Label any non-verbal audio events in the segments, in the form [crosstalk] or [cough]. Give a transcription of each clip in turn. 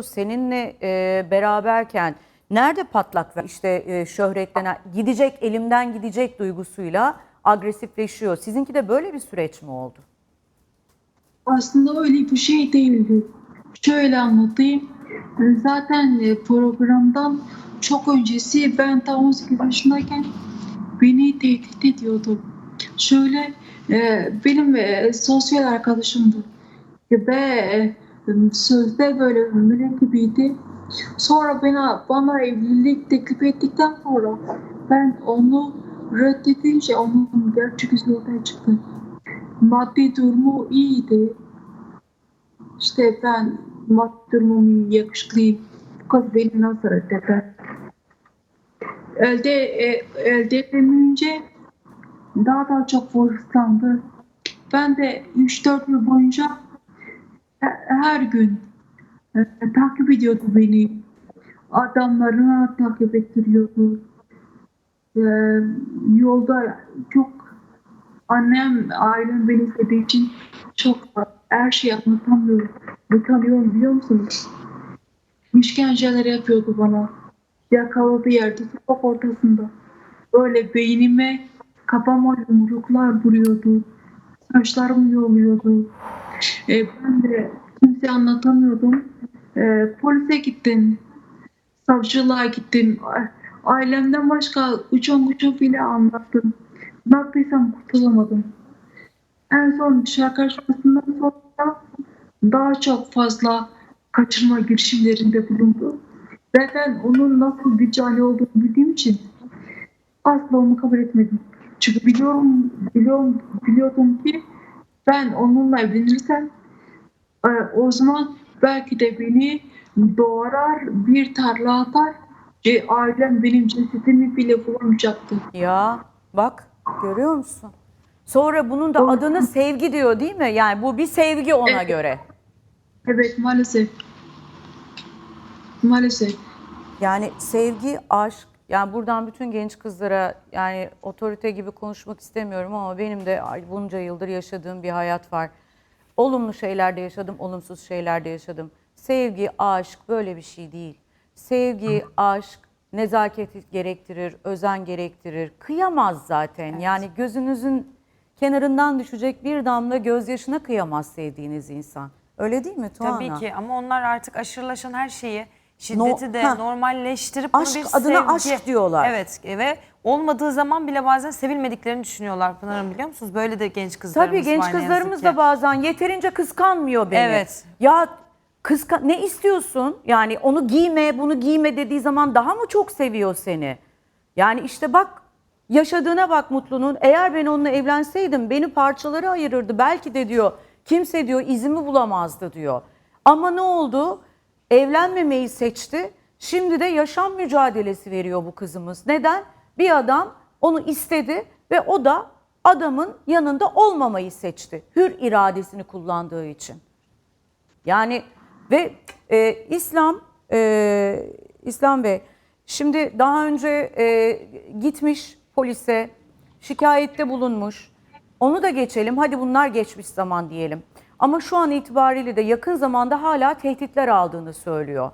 seninle e, beraberken nerede patlak ver? İşte e, şöhretlenen, gidecek elimden gidecek duygusuyla agresifleşiyor. Sizinki de böyle bir süreç mi oldu? Aslında öyle bir şey değildi. Şöyle anlatayım. Zaten e, programdan çok öncesi ben daha 18 yaşındayken beni tehdit ediyordu. Şöyle e, benim e, sosyal arkadaşımdı. Ve sözde böyle melek gibiydi. Sonra bana, bana evlilik teklif ettikten sonra ben onu reddedince onun gerçek yüzü ortaya çıktı. Maddi durumu iyiydi. İşte ben maddi durumum iyi, yakışıklıyım. Kız beni nasıl reddeder? Elde, e, elde edemeyince daha da çok hırslandı. Ben de 3-4 yıl boyunca her gün e, takip ediyordu beni. Adamlarına takip ettiriyordu. E, yolda çok annem, ailem beni istediği için çok her şeyi anlatamıyorum. Utanıyorum biliyor musunuz? İşkenceler yapıyordu bana. Yakaladığı yerde sokak ortasında. Böyle beynime kafama yumruklar vuruyordu. Saçlarımı yoluyordu. E, ben de kimseye anlatamıyordum. E, polise gittim. Savcılığa gittim. Ailemden başka uçan uçan bile anlattım. Ne yaptıysam kurtulamadım. En son dışarı karışmasından sonra daha çok fazla kaçırma girişimlerinde bulundu. Ben onun nasıl bir cani olduğunu bildiğim için asla onu kabul etmedim. Çünkü biliyorum, biliyorum, biliyordum ki ben onunla evlenirsem o zaman belki de beni doğrar, bir tarla atar ve ailem benim cesedimi bile bulamayacaktı. Ya bak görüyor musun? Sonra bunun da adını sevgi diyor değil mi? Yani bu bir sevgi ona Evet. göre. Evet maalesef. Maalesef. Yani sevgi, aşk, yani buradan bütün genç kızlara yani otorite gibi konuşmak istemiyorum ama benim de bunca yıldır yaşadığım bir hayat var. Olumlu şeyler de yaşadım, olumsuz şeyler de yaşadım. Sevgi, aşk böyle bir şey değil. Sevgi, aşk nezaket gerektirir, özen gerektirir. Kıyamaz zaten. Yani gözünüzün kenarından düşecek bir damla gözyaşına kıyamaz sevdiğiniz insan. Öyle değil mi Tuana? Tabii ki ama onlar artık aşırılaşan her şeyi şiddeti de ha. normalleştirip bunu Aşk bir adına sevgi. aşk diyorlar. Evet ve olmadığı zaman bile bazen sevilmediklerini düşünüyorlar Pınar Hanım biliyor musunuz? Böyle de genç kızlarımız Tabii genç ne yazık kızlarımız ki. da bazen yeterince kıskanmıyor beni. Evet. Ya kıska ne istiyorsun? Yani onu giyme, bunu giyme dediği zaman daha mı çok seviyor seni? Yani işte bak yaşadığına bak mutlunun. Eğer ben onunla evlenseydim beni parçalara ayırırdı. Belki de diyor kimse diyor izimi bulamazdı diyor. Ama ne oldu? Evlenmemeyi seçti. Şimdi de yaşam mücadelesi veriyor bu kızımız. Neden? Bir adam onu istedi ve o da adamın yanında olmamayı seçti. Hür iradesini kullandığı için. Yani ve e, İslam e, İslam Bey şimdi daha önce e, gitmiş polise şikayette bulunmuş. Onu da geçelim. Hadi bunlar geçmiş zaman diyelim. Ama şu an itibariyle de yakın zamanda hala tehditler aldığını söylüyor.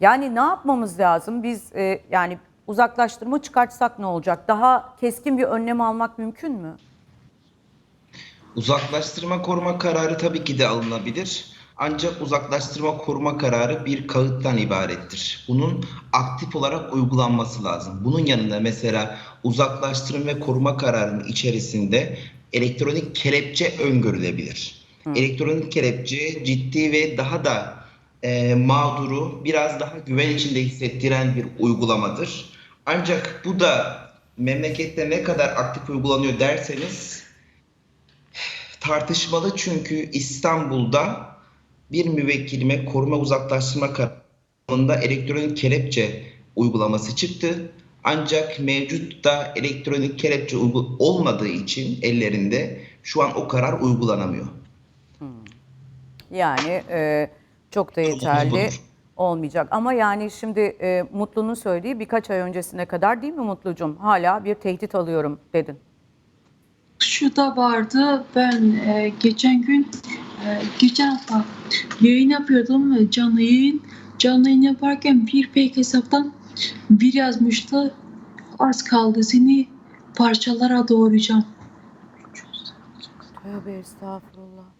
Yani ne yapmamız lazım? Biz e, yani uzaklaştırma çıkartsak ne olacak? Daha keskin bir önlem almak mümkün mü? Uzaklaştırma koruma kararı tabii ki de alınabilir. Ancak uzaklaştırma koruma kararı bir kağıttan ibarettir. Bunun aktif olarak uygulanması lazım. Bunun yanında mesela uzaklaştırma ve koruma kararının içerisinde elektronik kelepçe öngörülebilir. Elektronik kelepçe ciddi ve daha da e, mağduru biraz daha güven içinde hissettiren bir uygulamadır. Ancak bu da memlekette ne kadar aktif uygulanıyor derseniz tartışmalı çünkü İstanbul'da bir müvekkilime koruma uzaklaştırma kararında elektronik kelepçe uygulaması çıktı. Ancak mevcut da elektronik kelepçe olmadığı için ellerinde şu an o karar uygulanamıyor. Yani e, çok da yeterli. Olmayacak. Ama yani şimdi e, Mutlu'nun söylediği birkaç ay öncesine kadar değil mi Mutlucum? Hala bir tehdit alıyorum dedin. Şu da vardı. Ben e, geçen gün e, geçen hafta yayın yapıyordum. Canlı yayın. canlı yayın yaparken bir fake hesaptan bir yazmıştı. Az kaldı seni parçalara doğrayacağım. Tövbe estağfurullah.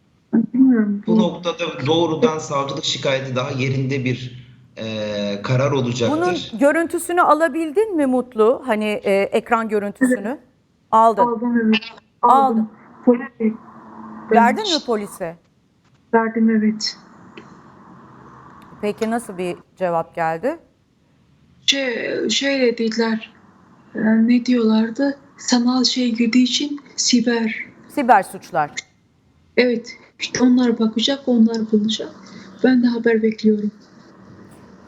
Bilmiyorum. Bu noktada doğrudan savcılık şikayeti daha yerinde bir e, karar olacaktır. Bunun görüntüsünü alabildin mi Mutlu? Hani e, ekran görüntüsünü. Aldın. Aldım evet. Aldım. Polise. Verdin mi polise? Verdim evet. Peki nasıl bir cevap geldi? Şey, şey dediler. e, ne diyorlardı? Sanal şey girdiği için siber. Siber suçlar. Evet. İşte onlar bakacak, onlar bulacak. Ben de haber bekliyorum.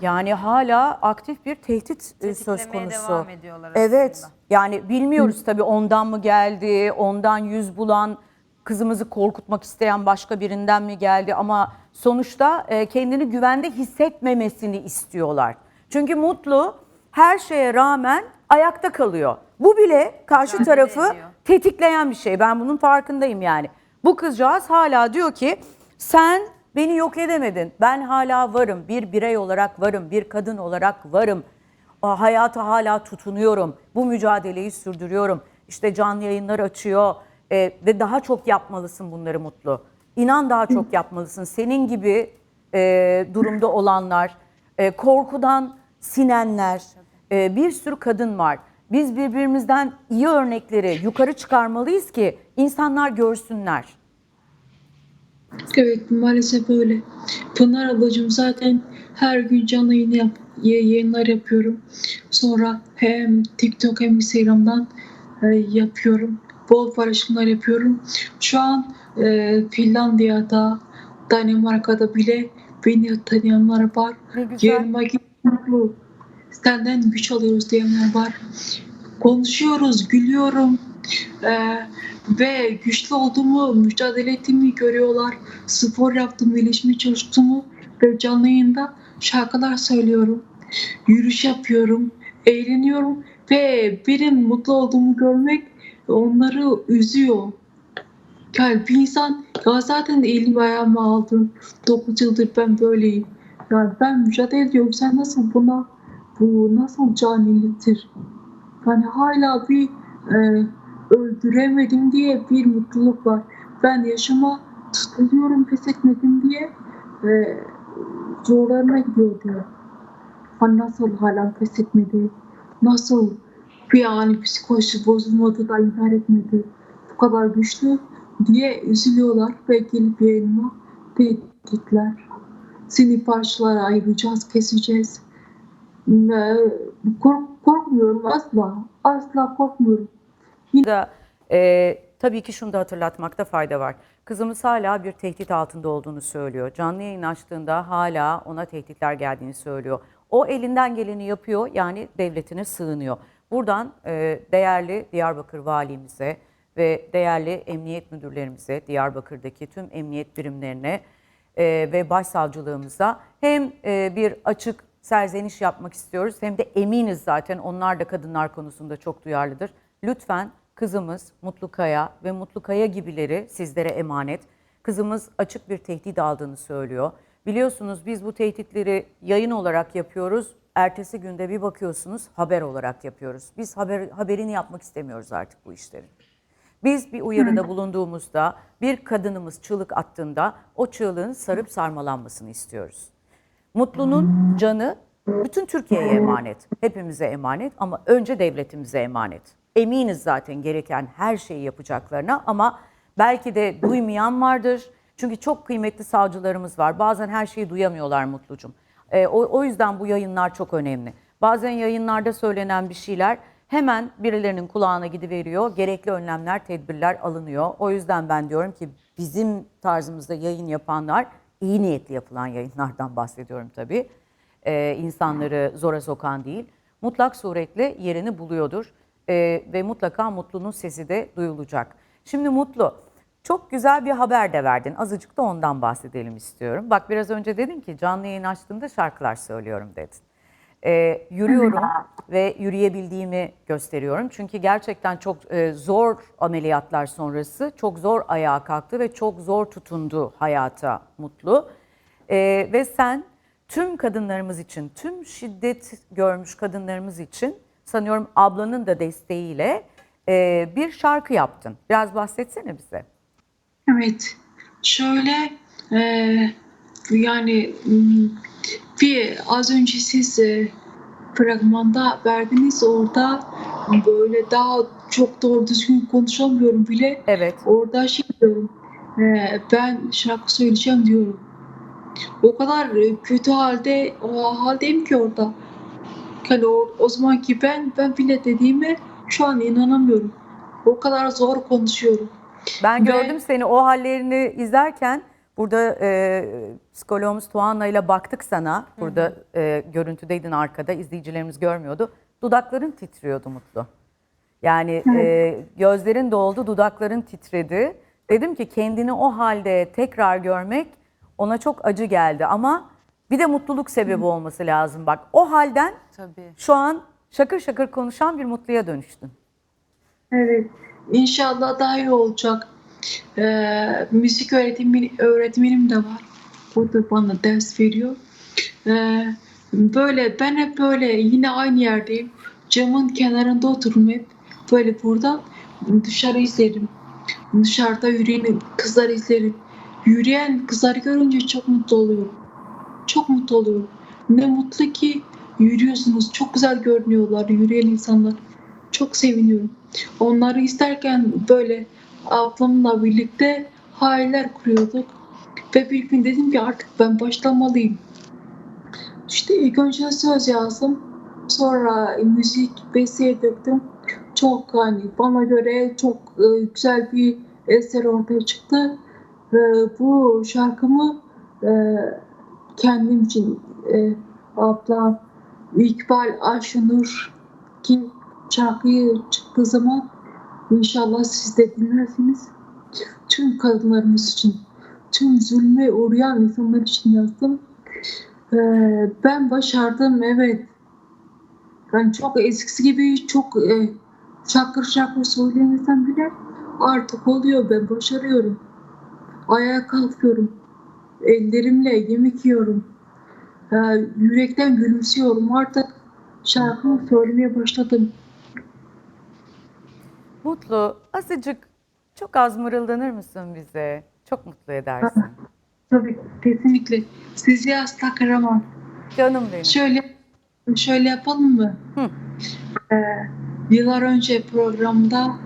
Yani hala aktif bir tehdit e, söz konusu. devam ediyorlar Evet. aslında. Yani bilmiyoruz tabii ondan mı geldi, ondan yüz bulan, kızımızı korkutmak isteyen başka birinden mi geldi ama sonuçta e, kendini güvende hissetmemesini istiyorlar. Çünkü Mutlu her şeye rağmen ayakta kalıyor. Bu bile karşı Mücadele tarafı ediyor. tetikleyen bir şey. Ben bunun farkındayım yani. Bu kızcağız hala diyor ki sen beni yok edemedin. Ben hala varım. Bir birey olarak varım. Bir kadın olarak varım. Aa, Hayata hala tutunuyorum. Bu mücadeleyi sürdürüyorum. İşte canlı yayınlar açıyor e, ve daha çok yapmalısın bunları Mutlu. İnan daha çok yapmalısın. Senin gibi e, durumda olanlar, e, korkudan sinenler, e, bir sürü kadın var. Biz birbirimizden iyi örnekleri yukarı çıkarmalıyız ki insanlar görsünler. Evet maalesef öyle. Pınar ablacığım zaten her gün canlı yayın yap, yayınlar yapıyorum. Sonra hem TikTok hem Instagram'dan e, yapıyorum. Bol paylaşımlar yapıyorum. Şu an e, Finlandiya'da, Danimarka'da bile beni tanıyanlar var. Ne güzel. Yerime. Senden güç alıyoruz diyenler var. Konuşuyoruz, gülüyorum. Ee, ve güçlü olduğumu, mücadele ettiğimi görüyorlar. Spor yaptığımı, iyileşmeye çalıştığımı ve canlı yayında şarkılar söylüyorum. Yürüyüş yapıyorum, eğleniyorum ve benim mutlu olduğumu görmek onları üzüyor. Yani bir insan ya zaten elim ayağımı aldın. 9 yıldır ben böyleyim. Yani ben mücadele ediyorum. Sen nasıl buna bu nasıl caniliktir? Yani hala bir e, öldüremedim diye bir mutluluk var. Ben yaşama tutunuyorum pes etmedim diye e, zorlarına gidiyor diyor. Hani nasıl hala pes etmedi? Nasıl bir an psikolojisi bozulmadı da intihar etmedi? Bu kadar güçlü diye üzülüyorlar ve gelip yayınıma tehditler. Seni parçalara ayıracağız, keseceğiz. Kork- korkmuyorum asla. Asla korkmuyorum. da e, tabii ki şunu da hatırlatmakta fayda var. Kızımız hala bir tehdit altında olduğunu söylüyor. Canlı yayın açtığında hala ona tehditler geldiğini söylüyor. O elinden geleni yapıyor yani devletine sığınıyor. Buradan e, değerli Diyarbakır valimize ve değerli emniyet müdürlerimize, Diyarbakır'daki tüm emniyet birimlerine e, ve başsavcılığımıza hem e, bir açık serzeniş yapmak istiyoruz hem de eminiz zaten onlar da kadınlar konusunda çok duyarlıdır. Lütfen kızımız Mutlu Kaya ve Mutlu Kaya gibileri sizlere emanet. Kızımız açık bir tehdit aldığını söylüyor. Biliyorsunuz biz bu tehditleri yayın olarak yapıyoruz. Ertesi günde bir bakıyorsunuz haber olarak yapıyoruz. Biz haber, haberini yapmak istemiyoruz artık bu işlerin. Biz bir uyarıda bulunduğumuzda bir kadınımız çığlık attığında o çığlığın sarıp sarmalanmasını istiyoruz. Mutlunun canı bütün Türkiye'ye emanet, hepimize emanet ama önce devletimize emanet. Eminiz zaten gereken her şeyi yapacaklarına ama belki de duymayan vardır. Çünkü çok kıymetli savcılarımız var. Bazen her şeyi duyamıyorlar Mutlucum. Ee, o, o yüzden bu yayınlar çok önemli. Bazen yayınlarda söylenen bir şeyler hemen birilerinin kulağına gidiveriyor. Gerekli önlemler, tedbirler alınıyor. O yüzden ben diyorum ki bizim tarzımızda yayın yapanlar iyi niyetli yapılan yayınlardan bahsediyorum tabii. Ee, insanları zora sokan değil. Mutlak suretle yerini buluyordur. Ee, ve mutlaka Mutlu'nun sesi de duyulacak. Şimdi Mutlu, çok güzel bir haber de verdin. Azıcık da ondan bahsedelim istiyorum. Bak biraz önce dedin ki canlı yayın açtığımda şarkılar söylüyorum dedin. Ee, yürüyorum ve yürüyebildiğimi gösteriyorum. Çünkü gerçekten çok e, zor ameliyatlar sonrası çok zor ayağa kalktı ve çok zor tutundu hayata Mutlu. Ee, ve sen tüm kadınlarımız için, tüm şiddet görmüş kadınlarımız için sanıyorum ablanın da desteğiyle e, bir şarkı yaptın. Biraz bahsetsene bize. Evet. Şöyle eee, yani bir az önce siz e, fragmanda verdiniz orada böyle daha çok doğru düzgün konuşamıyorum bile. Evet. Orada şey diyorum. eee, ben şarkı söyleyeceğim diyorum. O kadar e, kötü halde o haldeyim ki orada. Yani o, o zamanki ben ben bile dediğime şu an inanamıyorum. O kadar zor konuşuyorum. Ben Ve- gördüm seni o hallerini izlerken burada e, psikologumuz Tuana ile baktık sana. Burada e, görüntüdeydin arkada izleyicilerimiz görmüyordu. Dudakların titriyordu Mutlu. Yani e, gözlerin doldu, dudakların titredi. Dedim ki kendini o halde tekrar görmek ona çok acı geldi ama bir de mutluluk sebebi olması lazım. Bak o halden Tabii. şu an şakır şakır konuşan bir mutluya dönüştün. Evet. İnşallah daha iyi olacak. Ee, müzik öğretimi, öğretmenim de var. O da bana ders veriyor. Ee, böyle ben hep böyle yine aynı yerdeyim. Camın kenarında otururum hep. Böyle buradan dışarı izlerim. Dışarıda yürüyen kızlar izlerim. Yürüyen kızları görünce çok mutlu oluyorum. Çok mutlu oluyorum. Ne mutlu ki yürüyorsunuz. Çok güzel görünüyorlar yürüyen insanlar. Çok seviniyorum. Onları izlerken böyle ablamla birlikte hayaller kuruyorduk. Ve bir gün dedim ki artık ben başlamalıyım. İşte ilk önce söz yazdım. Sonra müzik besteye döktüm. Çok hani bana göre çok e, güzel bir eser ortaya çıktı. Ve bu şarkımı e, kendim için e, ablam İkbal Ayşenur ki şarkıyı çıktığı zaman inşallah siz de dinlersiniz. Tüm kadınlarımız için, tüm zulme uğrayan insanlar için yazdım. Ee, ben başardım evet. Ben çok eskisi gibi çok e, şakır şakır söyleyemesem bile artık oluyor ben başarıyorum. Ayağa kalkıyorum. Ellerimle yemek yiyorum. Ee, yürekten gülümsüyorum. Artık şarkımı söylemeye başladım. Mutlu, azıcık çok az mırıldanır mısın bize? Çok mutlu edersin. Tabii kesinlikle. Sizi asla kıramam. Canım benim. Şöyle şöyle yapalım mı? Hı. Ee, yıllar önce programda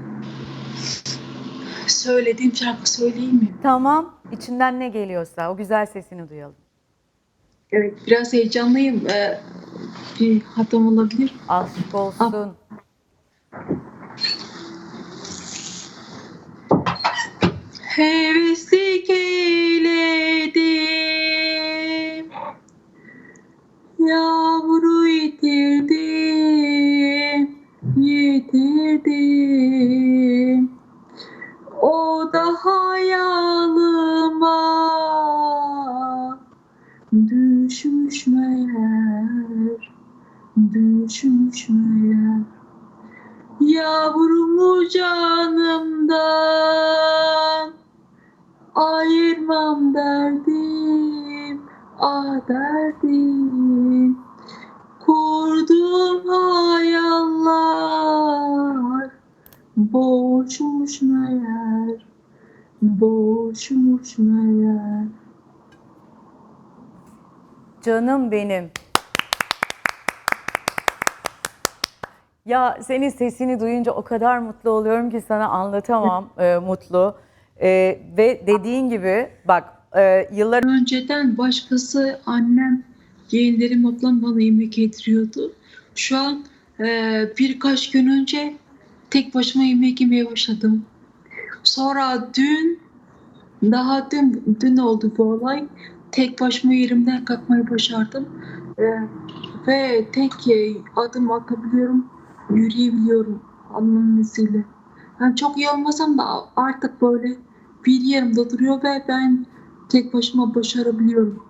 söylediğim şarkı söyleyeyim mi? Tamam, içinden ne geliyorsa o güzel sesini duyalım. Evet, biraz heyecanlıyım. Ee, bir hatam olabilir. Aşk olsun. Heveslik eyledim. Yavru yitirdim Yitirdim meğer. Canım benim. Ya senin sesini duyunca o kadar mutlu oluyorum ki sana anlatamam [laughs] e, Mutlu. E, ve dediğin gibi bak e, yıllar Önceden başkası annem, yeğenlerim ablam bana yemek yediriyordu. Şu an e, birkaç gün önce tek başıma yemek yemeye başladım. Sonra dün, daha dün, dün oldu bu olay. Tek başıma yerimden kalkmayı başardım. E, ve tek e, adım atabiliyorum, yürüyebiliyorum Allah'ın izniyle. Ben çok iyi olmasam da artık böyle bir yerimde duruyor ve ben tek başıma başarabiliyorum.